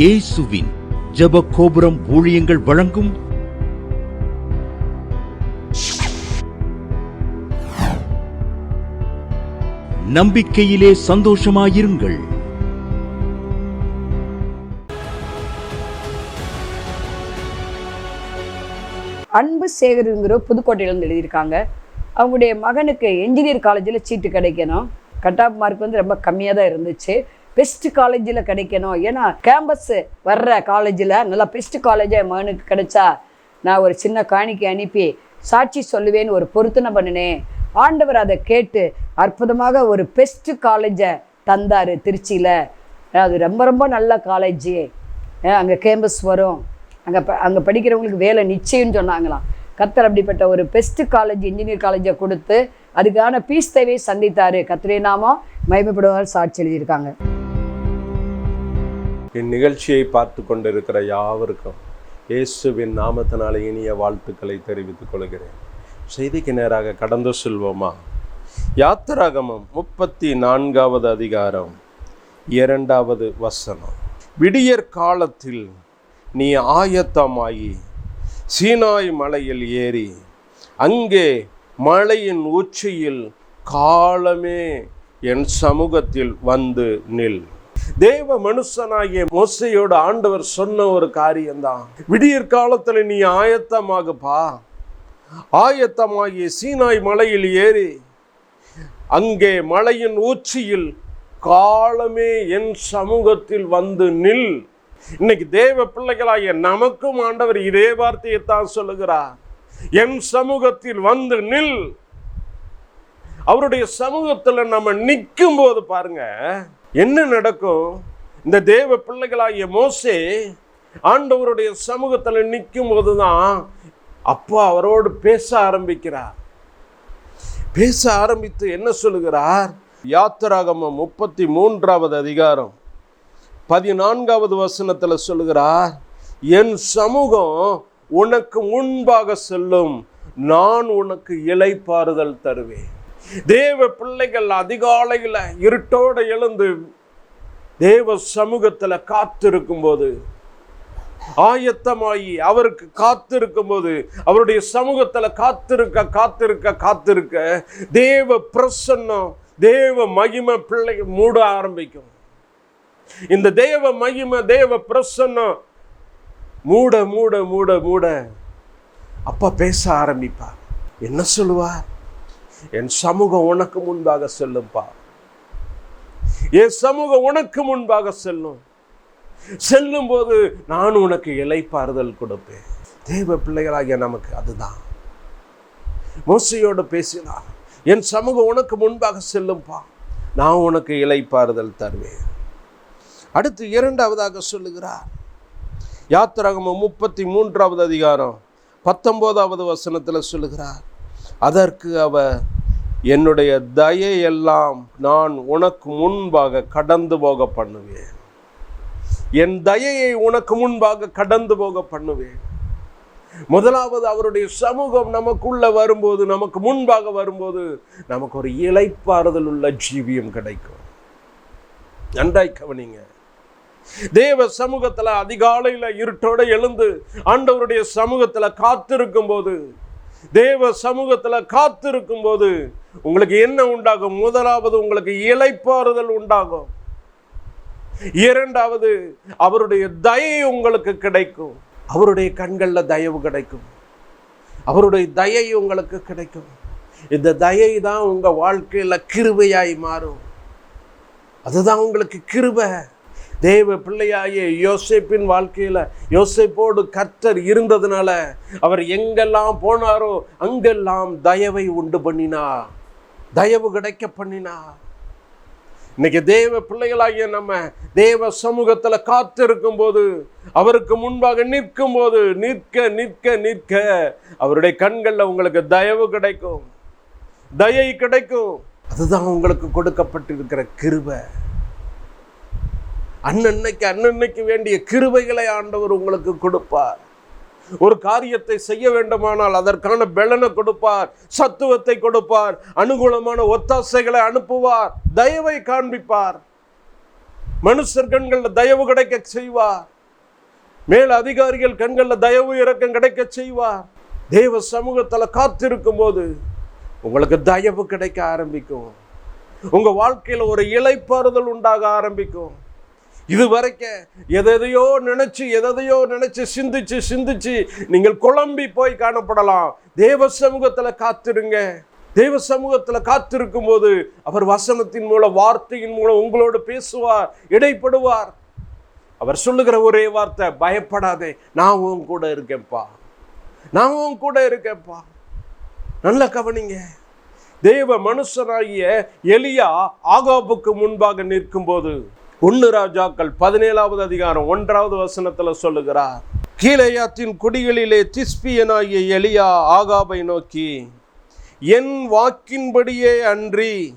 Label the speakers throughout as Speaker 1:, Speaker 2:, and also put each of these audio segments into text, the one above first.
Speaker 1: இயேசுவின் ஜெப கோபுரம் ஊழியங்கள் வழங்கும் நம்பிக்கையிலே சந்தோஷமாயிருங்கள்.
Speaker 2: அன்பு சேகருங்கிற புதுக்கோட்டையிலேருந்து எழுதியிருக்காங்க. அவங்களுடைய மகனுக்கு என்ஜினியர் காலேஜில் சீட்டு கிடைக்கணும். கட் ஆஃப் மார்க் வந்து ரொம்ப கம்மியாக தான் இருந்துச்சு. பெஸ்ட் காலேஜில் கிடைக்கணும். ஏன்னா கேம்பஸ் வர்ற காலேஜில் நல்லா பெஸ்ட் காலேஜாக என் மகனுக்கு கிடைச்சா நான் ஒரு சின்ன காணிக்கை அனுப்பி சாட்சி சொல்லுவேன்னு ஒரு பொருத்தனை பண்ணினேன். ஆண்டவர் அதை கேட்டு அற்புதமாக ஒரு பெஸ்ட்டு காலேஜை தந்தார் திருச்சியில். அது ரொம்ப ரொம்ப நல்ல காலேஜு அங்கே கேம்பஸ் வரும். அங்கே ப அங்கே படிக்கிறவங்களுக்கு வேலை நிச்சயம்னு சொன்னாங்களாம். கத்தர் அப்படிப்பட்ட ஒரு பெஸ்ட்டு காலேஜ் இன்ஜினியர் காலேஜை கொடுத்து அதுக்கான பீஸ் தேவையை சந்தித்தார். கத்திரே நாமம் மயமப்படுவார் சாட்சி எழுதியிருக்காங்க.
Speaker 3: இந்நிகழ்ச்சியை பார்த்து கொண்டிருக்கிற யாவருக்கும் இயேசுவின் நாமத்தினால இனிய வாழ்த்துக்களை தெரிவித்துக் கொள்கிறேன். செய்திக்கு நேராக கடந்து செல்வோமா? யாத்திராகமம் முப்பத்தி நான்காவது அதிகாரம் இரண்டாவது வசனம். விடியற் காலத்தில் நீ ஆயத்தமாகி சீனாய் மலையில் ஏறி அங்கே மலையின் உச்சியில் காலமே என் சமூகத்தில் வந்து நில். தேவ மனுஷனாகிய மோசையோட ஆண்டவர் சொன்ன ஒரு காரியம்தான். விடியற் காலத்தில் நீ ஆயத்தமாகப்பா. ஆயத்தமாகிய சீனாய் மலையில் ஏறி அங்கே மலையின் உச்சியில் காலமே என் சமூகத்தில் வந்து நில். இன்னைக்கு தேவ பிள்ளைகளாகிய நமக்கும் ஆண்டவர் இதே வார்த்தையை தான் சொல்லுகிறார். என் சமூகத்தில் வந்து நில். அவருடைய சமூகத்துல நம்ம நிற்கும் போது பாருங்க என்ன நடக்கும்? இந்த தேவ பிள்ளைகளாகிய மோசே ஆண்டவருடைய சமூகத்தில் நிற்கும் போதுதான் அப்பா அவரோடு பேச ஆரம்பிக்கிறார். பேச ஆரம்பித்து என்ன சொல்லுகிறார்? யாத்திராகமம் முப்பத்தி மூன்றாவது அதிகாரம் பதினான்காவது வசனத்தில் சொல்லுகிறார் என் சமூகம் உனக்கு முன்பாக செல்லும் நான் உனக்கு இலைப்பாறுதல் தருவேன். தேவ பிள்ளைகள் அதிகாலையில் இருட்டோடு எழுந்து தேவ சமூகத்தில் காத்திருக்கும் போது ஆயத்தமாகி அவருக்கு காத்திருக்கும் போது அவருடைய சமூகத்தில் காத்திருக்க காத்திருக்க காத்திருக்க தேவ பிரசன்னம் தேவ மகிமை பிள்ளை மூட ஆரம்பிக்கும். இந்த தேவ மகிமை தேவ பிரசன்னம் மூட மூட மூட மூட அப்பா பேச ஆரம்பிப்பார். என்ன சொல்லுவார்? என் சமூகம் உனக்கு முன்பாக செல்லும்பா. என் சமூகம் உனக்கு முன்பாக செல்லும். செல்லும் போது நான் உனக்கு இலைப்பாறுதல் கொடுப்பேன். தேவ பிள்ளைகளாகிய நமக்கு அதுதான். மோசையோடு பேசினார் என் சமூகம் உனக்கு முன்பாக செல்லும்பா. நான் உனக்கு இலைப்பாறுதல் தருவேன். அடுத்து இரண்டாவதாக சொல்லுகிறார். யாத்திராகமம் முப்பத்தி மூன்றாவது அதிகாரம் பத்தொன்பதாவது வசனத்தில் சொல்லுகிறார். அதற்கு அவர் என்னுடைய தயையெல்லாம் நான் உனக்கு முன்பாக கடந்து போக பண்ணுவேன் என் தயையை உனக்கு முன்பாக கடந்து போக பண்ணுவேன் முதலாவது அவருடைய சமூகம் நமக்குள்ள வரும்போது நமக்கு முன்பாக வரும்போது நமக்கு ஒரு இலைப்பாறுதல் உள்ள ஜீவியம் கிடைக்கும். நன்றாய் கவனிங்க. தேவ சமூகத்துல அதிகாலையில இருட்டோட எழுந்து ஆண்டவருடைய சமூகத்துல காத்திருக்கும் போது தேவ சமூகத்துல காத்திருக்கும் போது உங்களுக்கு என்ன உண்டாகும்? முதலாவது உங்களுக்கு இலைப்பாறுதல் உண்டாகும். இரண்டாவது அவருடைய தயை உங்களுக்கு கிடைக்கும். அவருடைய கண்களில் தயவு கிடைக்கும். அவருடைய தயை உங்களுக்கு கிடைக்கும். இந்த தயை தான் உங்க வாழ்க்கையில கிருபையாய் மாறும். அதுதான் உங்களுக்கு கிருபை. தேவ பிள்ளையாகிய யோசேப்பின் வாழ்க்கையில் யோசேப்போடு கர்த்தர் இருந்ததுனால அவர் எங்கெல்லாம் போனாரோ அங்கெல்லாம் தயவை உண்டு பண்ணினா தயவு கிடைக்க பண்ணினா இன்னைக்கு தேவ பிள்ளைகளாகிய நம்ம தேவ சமூகத்தில் காத்திருக்கும் போது அவருக்கு முன்பாக நிற்கும் போது நிற்க நிற்க நிற்க அவருடைய கண்களில் உங்களுக்கு தயவு கிடைக்கும். தயை கிடைக்கும். அதுதான் உங்களுக்கு கொடுக்கப்பட்டிருக்கிற கிருபை. அன்னன்னைக்கு அன்னன்னைக்கு வேண்டிய கிருபைகளை ஆண்டவர் உங்களுக்கு கொடுப்பார். ஒரு காரியத்தை செய்ய வேண்டுமானால் அதற்கான பலனை கொடுப்பார் சத்துவத்தை கொடுப்பார் அனுகூலமான ஒத்தாசைகளை அனுப்புவார் தயவை காண்பிப்பார். மனுஷர் கண்களில் தயவு கிடைக்க செய்வார். மேல் அதிகாரிகள் கண்களில் தயவு இறக்கம் கிடைக்க செய்வார். தெய்வ சமூகத்தில் காத்திருக்கும் போது உங்களுக்கு தயவு கிடைக்க ஆரம்பிக்கும். உங்கள் வாழ்க்கையில் ஒரு இலைப்பாறுதல் உண்டாக ஆரம்பிக்கும். இது வரைக்கும் எதையோ நினைச்சு எதையோ நினைச்சு சிந்திச்சு சிந்திச்சு நீங்கள் குழம்பி போய் காணப்படலாம். தேவ சமூகத்தில் காத்திருங்க. தேவ சமூகத்தில் காத்திருக்கும் போது அவர் வசனத்தின் மூலம் வார்த்தையின் மூலம் உங்களோடு பேசுவார் இடைப்படுவார். அவர் சொல்லுகிற ஒரே வார்த்தை பயப்படாதே நான் உன் கூட இருக்கேன்ப்பா. நான் உன் கூட இருக்கேன்ப்பா. நல்ல கவனிங்க. தேவ மனுஷனாகிய எலியா ஆகாபுக்கு முன்பாக நிற்கும்போது ஒன்று ராஜாக்கள் பதினேழாவது அதிகாரம் ஒன்றாவது வசனத்தில் சொல்லுகிறார் கீழையாத்தின் குடிகளிலே திஸ்பியனாகிய எலியா ஆகாபை நோக்கி என் வாக்கின்படியே அன்றி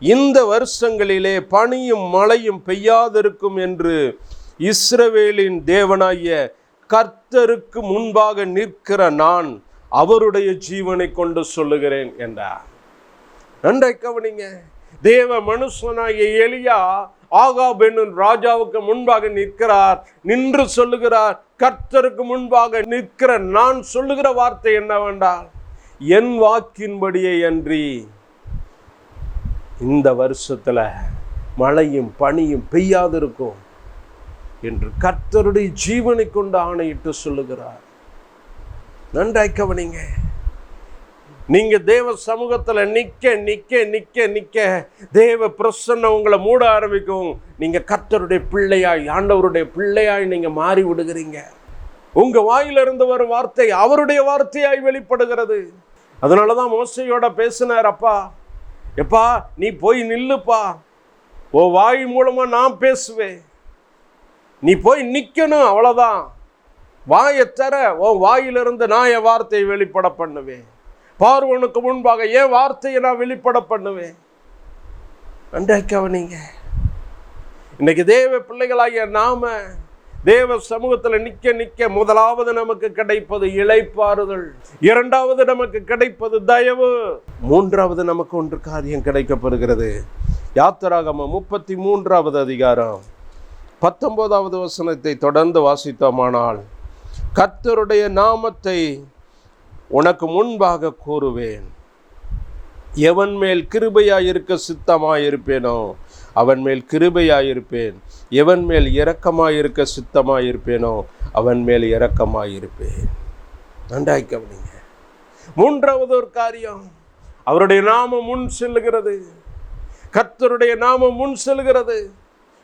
Speaker 3: இந்த வருஷங்களிலே பனியும் மழையும் பெய்யாதிருக்கும் என்று இஸ்ரவேலின் தேவனாகிய கர்த்தருக்கு முன்பாக நிற்கிற நான் அவருடைய ஜீவனை கொண்டு சொல்லுகிறேன் என்றார். நன்றை கவனிங்க தேவ மனுஷனாகிய எலியா ஆகாப் என்னும் ராஜாவுக்கு முன்பாக நிற்கிறார். நின்று சொல்லுகிறார். கர்த்தருக்கு முன்பாக நிற்கிற நான் சொல்லுகிற வார்த்தை என்னவென்றால் என் வாக்கின்படியே அன்றி இந்த வருஷத்தில் மழையும் பனியும் பெய்யாதிருக்கும் என்று கர்த்தருடைய ஜீவனை கொண்டு ஆணையிட்டு சொல்லுகிறார். நன்றாய் கவனிங்க. நீங்கள் தேவ சமூகத்தில் நிற்க நிற்க நிற்க நிற்க தேவ பிரசன்னம் உங்களை மூட ஆரம்பிக்கும். நீங்கள் கர்த்தருடைய பிள்ளையாய் ஆண்டவருடைய பிள்ளையாய் நீங்கள் மாறி விடுகிறீங்க. உங்கள் வாயிலிருந்து வரும் வார்த்தை அவருடைய வார்த்தையாய் வெளிப்படுகிறது. அதனாலதான் மோசையோட பேசினார் அப்பா எப்பா நீ போய் நில்லுப்பா. ஓ வாய் மூலமாக நான் பேசுவேன். நீ போய் நிற்கணும் அவ்வளோதான் வாயை தர உன் வாயிலிருந்து நான் என் வார்த்தையை வெளிப்பட பண்ணுவேன். பார்வனுக்கு முன்பாக ஏன் வார்த்தையை நான் வெளிப்பட பண்ணுவேன்? நன்றாய் கவனிங்க இன்னைக்கு தேவ பிள்ளைகளாகிய நாம தேவ சமூகத்தில் நிக்க நிக்க முதலாவது நமக்கு கிடைப்பது இழைப்பாறுதல் இரண்டாவது நமக்கு கிடைப்பது தயவு. மூன்றாவது நமக்கு ஒன்று காரியம் கிடைக்கப்படுகிறது. யாத்திராகம முப்பத்தி மூன்றாவது அதிகாரம். பத்தொன்பதாவது வசனத்தை தொடர்ந்து வாசித்தோமானால் கர்த்தருடைய நாமத்தை உனக்கு முன்பாக கூறுவேன். எவன் மேல் கிருபையாயிருக்க சித்தமாயிருப்பேனோ அவன் மேல் கிருபையாயிருப்பேன். எவன் மேல் இரக்கமாயிருக்க சித்தமாயிருப்பேனோ அவன் மேல் இரக்கமாயிருப்பேன். நன்றாய் கவனிங்க. மூன்றாவது ஒரு காரியம் அவருடைய நாமம் முன் செல்லுகிறது. கர்த்தருடைய நாமம் முன் செல்கிறது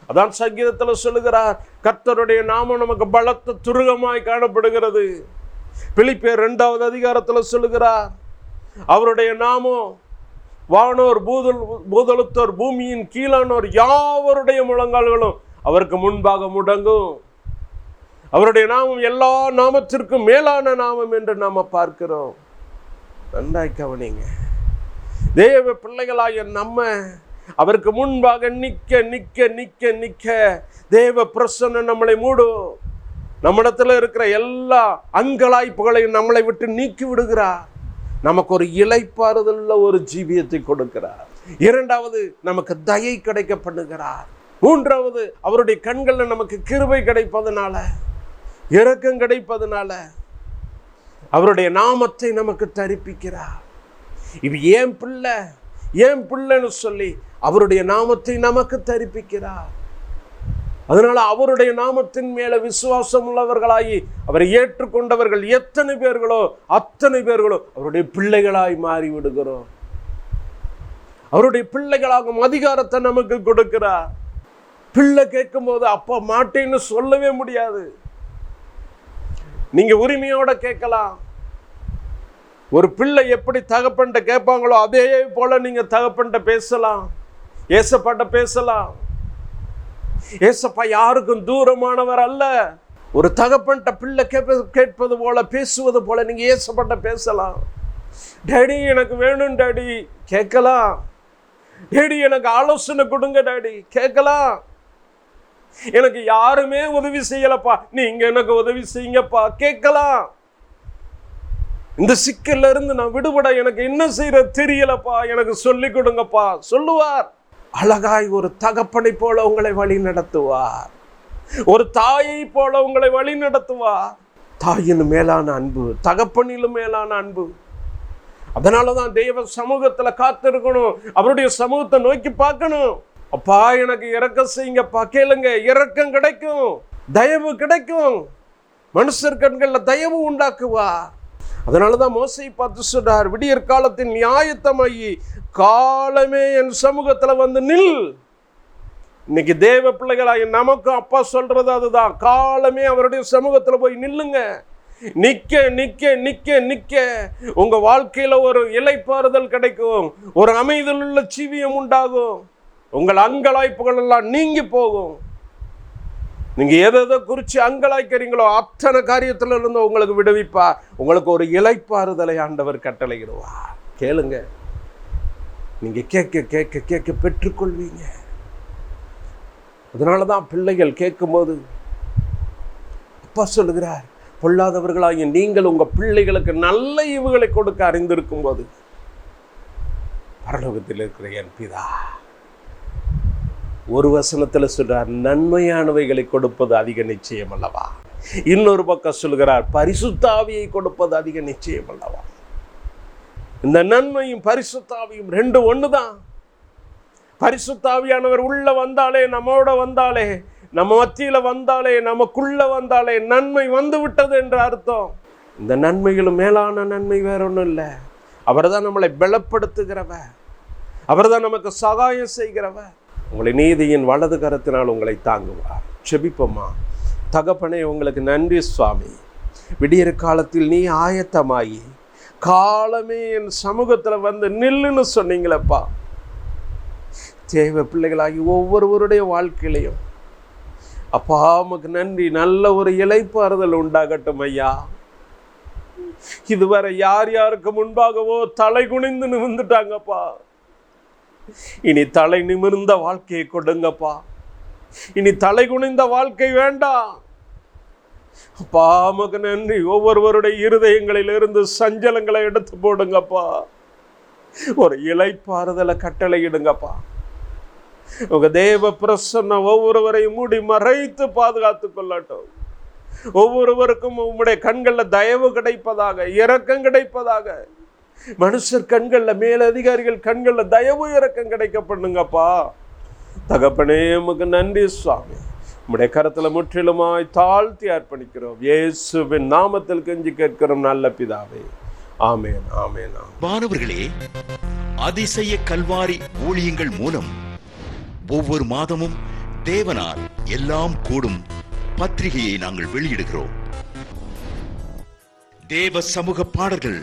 Speaker 3: அதான் சங்கீதத்தில் சொல்லுகிறார் கர்த்தருடைய நாமம் நமக்கு பலத்த துருகமாய் காணப்படுகிறது. பிலிப்பியர் ரெண்டாவது அதிகாரத்தில் சொல்லுகிறார் அவருடைய நாமம் வானோர் பூதல் பூதலுத்தோர் பூமியின் கீழானோர் யாவருடைய முழங்கால்களும் அவருக்கு முன்பாக முடங்கும். அவருடைய நாமம் எல்லா நாமத்திற்கும் மேலான நாமம் என்று நாம் பார்க்கிறோம். நன்றாய் கவனிங்க. தேவ பிள்ளைகளாகிய நம்ம அவருக்கு முன்பாக நிற்க நிற்க நிற்க நிற்க தேவ பிரசன்னம் நம்மளை மூடும். நம்மிடத்தில் இருக்கிற எல்லா அங்கலாய்ப்புகளையும் நம்மளை விட்டு நீக்கி விடுகிறார். நமக்கு ஒரு இலைப்பாறுதல்ல ஒரு ஜீவியத்தை கொடுக்கிறார். இரண்டாவது நமக்கு தயை கிடைக்க பண்ணுகிறார் மூன்றாவது அவருடைய கண்களில் நமக்கு கிருபை கிடைப்பதனால இரக்கம் கிடைப்பதனால அவருடைய நாமத்தை நமக்கு தரிப்பிக்கிறார். இது ஏன் பிள்ளை? ஏன் பிள்ளைன்னு சொல்லி அவருடைய நாமத்தை நமக்கு தரிப்பிக்கிறார். அதனால் அவருடைய நாமத்தின் மேலே விசுவாசம் உள்ளவர்களாகி அவரை ஏற்றுக்கொண்டவர்கள் எத்தனை பேர்களோ அத்தனை பேர்களோ அவருடைய பிள்ளைகளாய் மாறி விடுகிறோம் அவருடைய பிள்ளைகளாகும் அதிகாரத்தை நமக்கு கொடுக்கிறார். பிள்ளை கேட்கும்போது அப்பா மாட்டேன்னு சொல்லவே முடியாது. நீங்கள் உரிமையோட கேட்கலாம். ஒரு பிள்ளை எப்படி தகப்பன்ட்ட கேட்பாங்களோ அதே போல நீங்கள் தகப்பன்ட்ட பேசலாம். ஏசப்பாட்ட பேசலாம். ஏசப்பா யாருக்கும் தூரமானவர் அல்ல. ஒரு தகப்பன்ட்ட பிள்ளை கேட்பது கேட்பது போல பேசுவது போல நீங்கள் ஏசப்பட்ட பேசலாம். டேடி எனக்கு வேணும் டேடி. கேட்கலாம். டேடி எனக்கு ஆலோசனை கொடுங்க டேடி. கேட்கலாம். எனக்கு யாருமே உதவி செய்யலப்பா. நீங்க எனக்கு உதவி செய்யுங்கப்பா. கேட்கலாம். இந்த சிக்கல்ல இருந்து நான் விடுபட எனக்கு என்ன செய்யற தெரியலப்பா. எனக்கு சொல்லி கொடுங்கப்பா. சொல்லுவார். அழகாய் ஒரு தகப்பனை போல உங்களை வழி நடத்துவார். ஒரு தாயை போல உங்களை வழி நடத்துவார். தாயின் மேலான அன்பு தகப்பனிலும் மேலான அன்பு. அதனாலதான் தெய்வ சமூகத்தில் காத்திருக்கணும். அவருடைய சமூகத்தை நோக்கி பார்க்கணும். அப்பா எனக்கு இறக்கம் செய்யுங்கப்பா கேளுங்க. இறக்கம் கிடைக்கும் தயவு கிடைக்கும். மனுஷர் கண்களில் தயவு உண்டாக்குவா அதனாலதான் மோசை பார்த்து சொல்றார் விடியற் காலத்தின் நியாயத்தமாயி காலமே என் சமூகத்தில் வந்து நில். இன்னைக்கு தேவ பிள்ளைகளாகி நமக்கும் அப்பா சொல்றது அதுதான். காலமே அவருடைய சமூகத்தில் போய் நில்லுங்க. நிக்க நிக்க நிக்க நிக்க. உங்க வாழ்க்கையில ஒரு இலைப்பாறுதல் கிடைக்கும். ஒரு அமைதலுள்ள ஜீவியம் உண்டாகும். உங்கள் அங்கலாய்ப்புகள் எல்லாம் நீங்கி போகும். நீங்க எதை எதை குறித்து அங்கலாய்க்கிறீங்களோ அத்தனை காரியத்தில் இருந்து உங்களுக்கு விடுவிப்பா. உங்களுக்கு ஒரு இலைப்பாறுதலை ஆண்டவர் கட்டளையிடுவா கேளுங்க. நீங்க கேட்க கேட்க கேட்க பெற்றுக்கொள்வீங்க. அதனால தான் பிள்ளைகள் கேட்கும்போது அப்பா சொல்லுகிறார் பொல்லாதவர்களாகிய நீங்கள் உங்க பிள்ளைகளுக்கு நல்ல ஈவுகளை கொடுக்க அறிந்திருக்கும் போது பரலோகத்தில் இருக்கிற என் பிதா ஒரு வசனத்தில் சொல்கிறார் நன்மையானவைகளை கொடுப்பது அதிக நிச்சயம் அல்லவா? இன்னொரு பக்கம் சொல்கிறார் பரிசுத்தாவியை கொடுப்பது அதிக நிச்சயம் அல்லவா? இந்த நன்மையும் பரிசுத்தாவியும் ரெண்டு ஒண்ணுதான். பரிசுத்தாவியானவர் உள்ளே வந்தாலே நம்மோட வந்தாலே நம்ம மத்தியில் வந்தாலே நமக்குள்ளே வந்தாலே நன்மை வந்து விட்டது என்ற அர்த்தம். இந்த நன்மைகளும் மேலான நன்மை வேற ஒன்றும் இல்லை. அவர் தான் நம்மளை பலப்படுத்துகிறவ அவர் தான் நமக்கு சகாயம் செய்கிறவர். உங்களை நீதியின் வலது கரத்தினால் உங்களை தாங்குவார். செபிப்போமா தகப்பனே உங்களுக்கு நன்றி சுவாமி. விடியற் காலத்தில் நீ ஆயத்தமாகி காலமே என் சமூகத்தில் வந்து நில்லுன்னு சொன்னீங்களப்பா. தேவ பிள்ளைகளாகி ஒவ்வொருவருடைய வாழ்க்கையிலையும் அப்பா உமக்கு நன்றி. நல்ல ஒரு இலைப்பாறுதல் உண்டாகட்டும் ஐயா. இதுவரை யார் யாருக்கு முன்பாகவோ தலை குனிந்து நிமிந்துட்டாங்கப்பா இனி தலை நிமிர்ந்த வாழ்க்கையை கொடுங்கப்பா. இனி தலை குனிந்த வாழ்க்கை வேண்டாம் அப்பா உமக்கு நன்றி ஒவ்வொருவருடைய இருதயங்களிலிருந்து சஞ்சலங்களை எடுத்து போடுங்கப்பா. ஒரு இலைப்பாறுதலை கட்டளையிடுங்கப்பா. உங்க தேவ பிரசன்னம் ஒவ்வொருவரையும் மூடி மறைத்து பாதுகாத்து கொள்ளட்டும். ஒவ்வொருவருக்கும் உம்முடைய கண்களில் தயவு கிடைப்பதாக இரக்கம் கிடைப்பதாக மனுஷர் கண்களில் மேலதிகாரிகள் கண்களில் தயவு இரக்கம் கிடைக்க பண்ணுங்கப்பா தகப்பனே உமக்கு நன்றி சுவாமி. உம்முடைய கரத்தில் முற்றிலுமாய் தாழ்த்தி அர்ப்பணிக்கிறோம். இயேசுவின் நாமத்தில் கெஞ்சி கேட்கிறோம் நல்ல பிதாவே. ஆமேன் ஆமேன் ஆமேன்.
Speaker 4: மாணவர்களே அதிசய கல்வாரி ஊழியங்கள் மூலம் ஒவ்வொரு மாதமும் தேவனால் எல்லாம் கூடும் பத்திரிகையை நாங்கள் வெளியிடுகிறோம். தேவ சமூக பாடல்கள்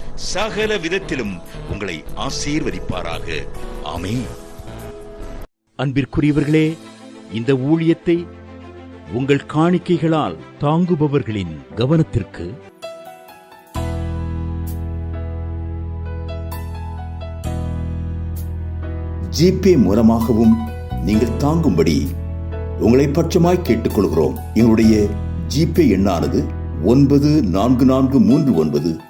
Speaker 4: சகல விதத்திலும் உங்களை ஆசீர்வதிப்பாராக. ஆமென்.
Speaker 1: அன்பிற்குரியவர்களே இந்த ஊழியத்தை உங்கள் காணிக்கைகளால் தாங்குபவர்களின் கவனத்திற்கு
Speaker 5: ஜிபே மூலமாகவும் நீங்கள் தாங்கும்படி உங்களை பட்சமாய் கேட்டுக்கொள்கிறோம். எங்களுடைய ஜிபே எண்ணானது ஒன்பது நான்கு நான்கு மூன்று ஒன்பது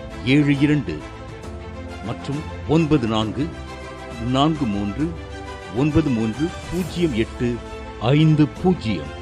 Speaker 1: ஏழு இரண்டு மற்றும் ஒன்பது நான்கு நான்கு மூன்று ஒன்பது மூன்று பூஜ்ஜியம் எட்டு ஐந்து பூஜ்ஜியம்.